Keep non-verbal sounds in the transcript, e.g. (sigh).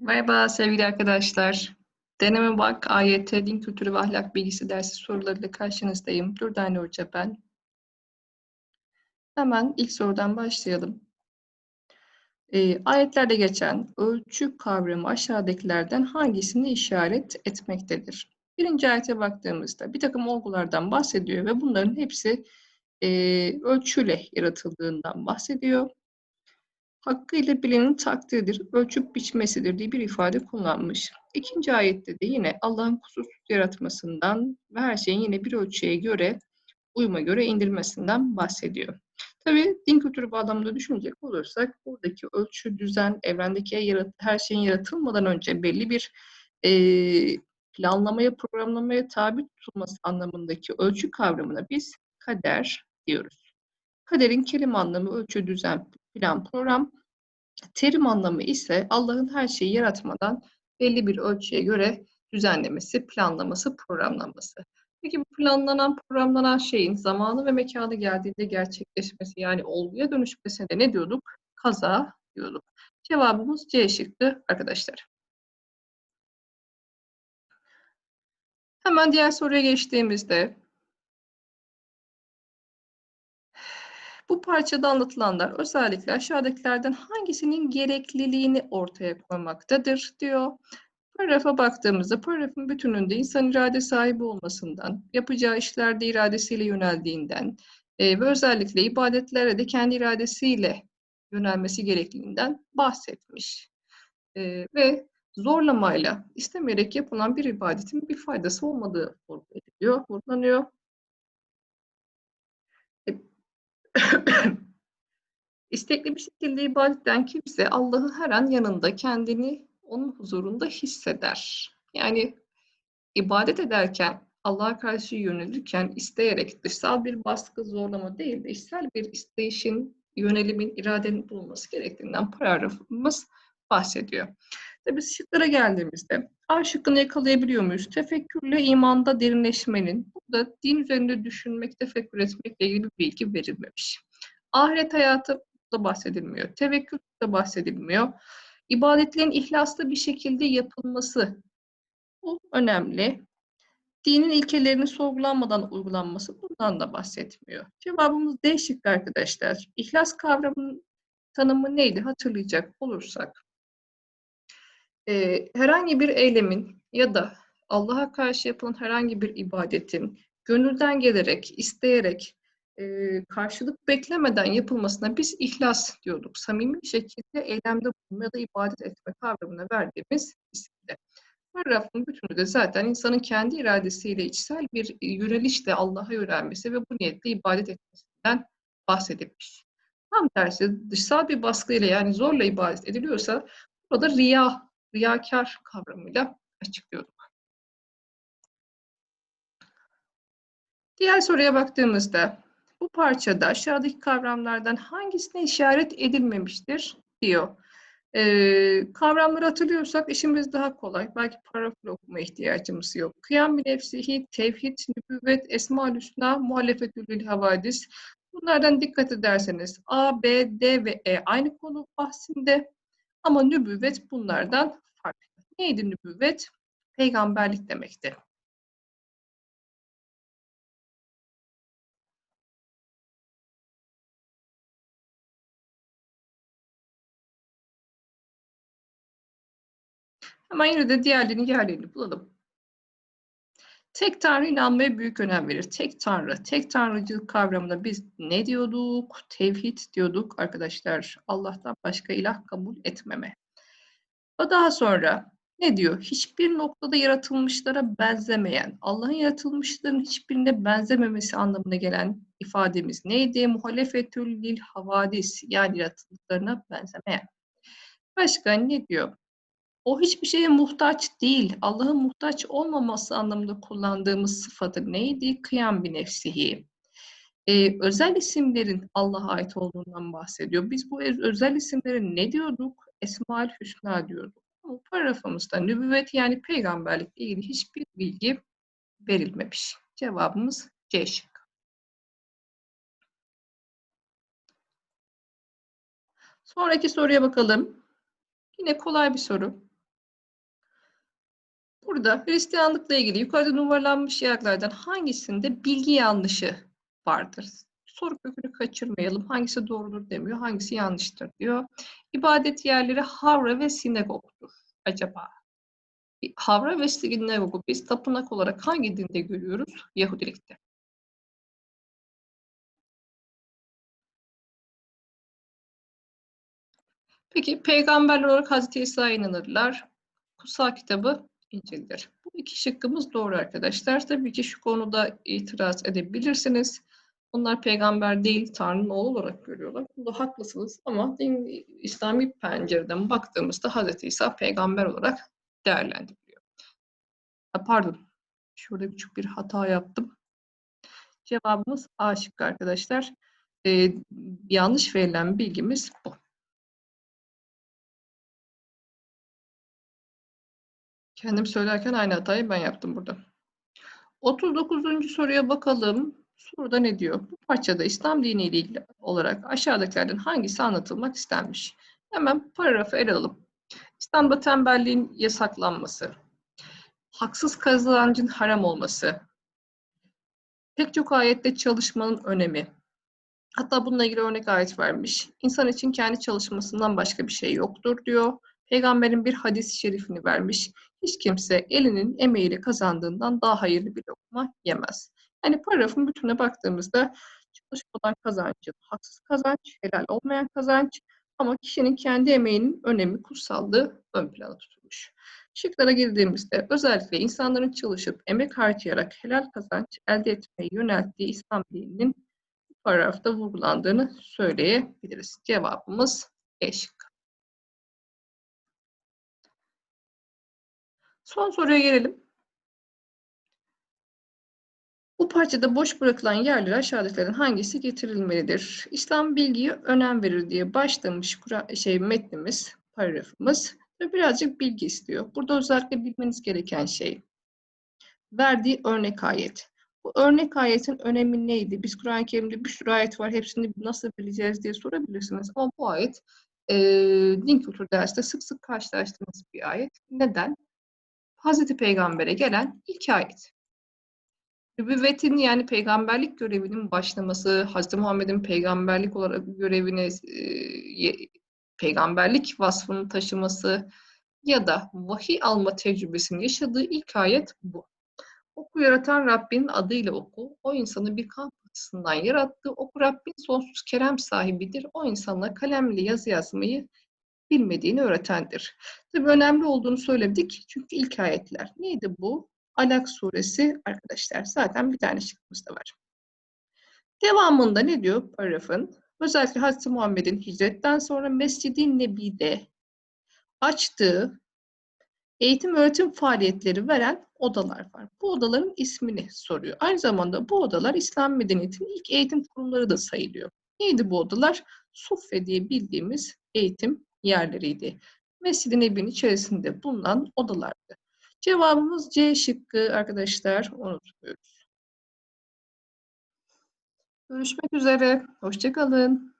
Merhaba sevgili arkadaşlar. Deneme Bak AYT Din Kültürü ve Ahlak Bilgisi dersi sorularıyla karşınızdayım. Dürdane Hoca ben. Hemen ilk sorudan başlayalım. E, ayetlerde geçen ölçü kavramı aşağıdakilerden hangisini işaret etmektedir? Birinci ayete baktığımızda bir takım olgulardan bahsediyor ve bunların hepsi e, ölçüyle yaratıldığından bahsediyor hakkıyla bilenin takdiridir, ölçüp biçmesidir diye bir ifade kullanmış. İkinci ayette de yine Allah'ın kusursuz yaratmasından ve her şeyin yine bir ölçüye göre, uyuma göre indirmesinden bahsediyor. Tabi din kültürü bağlamında düşünecek olursak buradaki ölçü, düzen, evrendeki her şeyin yaratılmadan önce belli bir e, planlamaya, programlamaya tabi tutulması anlamındaki ölçü kavramına biz kader diyoruz. Kaderin kelime anlamı ölçü, düzen, plan, program. Terim anlamı ise Allah'ın her şeyi yaratmadan belli bir ölçüye göre düzenlemesi, planlaması, programlaması. Peki bu planlanan, programlanan şeyin zamanı ve mekanı geldiğinde gerçekleşmesi yani olguya dönüşmesine de ne diyorduk? Kaza diyorduk. Cevabımız C şıkkı arkadaşlar. Hemen diğer soruya geçtiğimizde Bu parçada anlatılanlar özellikle aşağıdakilerden hangisinin gerekliliğini ortaya koymaktadır diyor. Paragrafa baktığımızda paragrafın bütününde insan irade sahibi olmasından, yapacağı işlerde iradesiyle yöneldiğinden e, ve özellikle ibadetlere de kendi iradesiyle yönelmesi gerekliliğinden bahsetmiş. E, ve zorlamayla istemeyerek yapılan bir ibadetin bir faydası olmadığı vurgulanıyor. vurgulanıyor. (coughs) İstekli bir şekilde ibadet eden kimse Allah'ı her an yanında kendini onun huzurunda hisseder. Yani ibadet ederken Allah'a karşı yönelirken isteyerek dışsal bir baskı zorlama değil de içsel bir isteyişin, yönelimin, iradenin bulunması gerektiğinden paragrafımız bahsediyor. Tabi şıklara geldiğimizde A şıkkını yakalayabiliyor muyuz? Tefekkürle imanda derinleşmenin, burada din üzerinde düşünmek, tefekkür etmekle ilgili bir bilgi verilmemiş. Ahiret hayatı da bahsedilmiyor. Tevekkül de bahsedilmiyor. İbadetlerin ihlaslı bir şekilde yapılması bu önemli. Dinin ilkelerini sorgulanmadan uygulanması bundan da bahsetmiyor. Cevabımız D şıkkı arkadaşlar. İhlas kavramının tanımı neydi hatırlayacak olursak e, herhangi bir eylemin ya da Allah'a karşı yapılan herhangi bir ibadetin gönülden gelerek, isteyerek, e, karşılık beklemeden yapılmasına biz ihlas diyorduk. Samimi şekilde eylemde bulunma ya da ibadet etme kavramına verdiğimiz isimde. Paragrafın bütünü de zaten insanın kendi iradesiyle içsel bir yönelişle Allah'a yönelmesi ve bu niyetle ibadet etmesinden bahsedilmiş. Tam tersi dışsal bir baskıyla yani zorla ibadet ediliyorsa burada riya riyakar kavramıyla açıklıyorduk. Diğer soruya baktığımızda bu parçada aşağıdaki kavramlardan hangisine işaret edilmemiştir diyor. Ee, kavramları hatırlıyorsak işimiz daha kolay. Belki paragrafla okuma ihtiyacımız yok. Kıyam nefsihi, tevhid, nübüvvet, esma-ül hüsna, muhalefetül havadis. Bunlardan dikkat ederseniz A, B, D ve E aynı konu bahsinde. Ama nübüvvet bunlardan farklı. Neydi nübüvvet? Peygamberlik demekti. Hemen yine de diğerlerini yerlerini bulalım. Tek Tanrı inanmaya büyük önem verir. Tek Tanrı, tek Tanrıcılık kavramında biz ne diyorduk? Tevhid diyorduk arkadaşlar. Allah'tan başka ilah kabul etmeme. O daha sonra ne diyor? Hiçbir noktada yaratılmışlara benzemeyen, Allah'ın yaratılmışların hiçbirine benzememesi anlamına gelen ifademiz neydi? Muhalefetül lil havadis yani yaratıldıklarına benzemeyen. Başka ne diyor? O hiçbir şeye muhtaç değil. Allah'ın muhtaç olmaması anlamında kullandığımız sıfatı neydi? Kıyam bir nefsihi. Ee, özel isimlerin Allah'a ait olduğundan bahsediyor. Biz bu özel isimlere ne diyorduk? Esma-ül Hüsna diyorduk. Bu paragrafımızda nübüvvet yani peygamberlikle ilgili hiçbir bilgi verilmemiş. Cevabımız C şıkkı. Sonraki soruya bakalım. Yine kolay bir soru. Burada Hristiyanlıkla ilgili yukarıda numaralanmış yerlerden hangisinde bilgi yanlışı vardır? Soru kökünü kaçırmayalım. Hangisi doğrudur demiyor, hangisi yanlıştır diyor. İbadet yerleri havra ve sinagogdur acaba? Havra ve sinagogu biz tapınak olarak hangi dinde görüyoruz? Yahudilikte. Peki peygamberler olarak Hazreti İsa'ya inanırlar. Kutsal kitabı İncil'dir. Bu iki şıkkımız doğru arkadaşlar. Tabii ki şu konuda itiraz edebilirsiniz. Onlar peygamber değil, Tanrı'nın oğlu olarak görüyorlar. Bunda haklısınız ama din, İslami pencereden baktığımızda Hazreti İsa peygamber olarak değerlendiriliyor. Pardon, şurada küçük bir hata yaptım. Cevabımız A şıkkı arkadaşlar. Ee, yanlış verilen bilgimiz bu. Kendim söylerken aynı hatayı ben yaptım burada. 39. soruya bakalım. Soruda ne diyor? Bu parçada İslam dini ile ilgili olarak aşağıdakilerden hangisi anlatılmak istenmiş? Hemen paragrafı ele alalım. İslam'da tembelliğin yasaklanması, haksız kazancın haram olması, pek çok ayette çalışmanın önemi, hatta bununla ilgili örnek ayet vermiş. İnsan için kendi çalışmasından başka bir şey yoktur diyor. Peygamberin bir hadis-i şerifini vermiş. Hiç kimse elinin emeğiyle kazandığından daha hayırlı bir lokma yemez. Yani paragrafın bütününe baktığımızda çalışmadan kazancın haksız kazanç, helal olmayan kazanç ama kişinin kendi emeğinin önemi, kutsallığı ön plana tutulmuş. Şıklara girdiğimizde özellikle insanların çalışıp emek harcayarak helal kazanç elde etmeye yönelttiği İslam dininin bu paragrafta vurgulandığını söyleyebiliriz. Cevabımız E Son soruya gelelim. Bu parçada boş bırakılan yerlere aşağıdakilerin hangisi getirilmelidir? İslam bilgiye önem verir diye başlamış şey metnimiz, paragrafımız ve birazcık bilgi istiyor. Burada özellikle bilmeniz gereken şey verdiği örnek ayet. Bu örnek ayetin önemi neydi? Biz Kur'an-ı Kerim'de bir sürü ayet var. Hepsini nasıl bileceğiz diye sorabilirsiniz. Ama bu ayet e, din kültür dersinde sık sık karşılaştığımız bir ayet. Neden? Hazreti Peygamber'e gelen ilk ayet. Nübüvvetin yani peygamberlik görevinin başlaması, Hazreti Muhammed'in peygamberlik olarak görevini, e, peygamberlik vasfını taşıması ya da vahiy alma tecrübesini yaşadığı ilk ayet bu. Oku yaratan Rabbinin adıyla oku. O insanı bir kan pıhtısından yarattı. Oku Rabbin sonsuz kerem sahibidir. O insanla kalemle yazı yazmayı bilmediğini öğretendir. Tabii önemli olduğunu söyledik çünkü ilk ayetler. Neydi bu? Alak suresi arkadaşlar. Zaten bir tane şıkkımız da var. Devamında ne diyor paragrafın? Özellikle Hazreti Muhammed'in hicretten sonra Mescid-i Nebi'de açtığı eğitim öğretim faaliyetleri veren odalar var. Bu odaların ismini soruyor. Aynı zamanda bu odalar İslam medeniyetinin ilk eğitim kurumları da sayılıyor. Neydi bu odalar? Suffe diye bildiğimiz eğitim yerleriydi. Mescid-i Nebi'nin içerisinde bulunan odalardı. Cevabımız C şıkkı arkadaşlar. Unutmuyoruz. Görüşmek üzere. Hoşçakalın.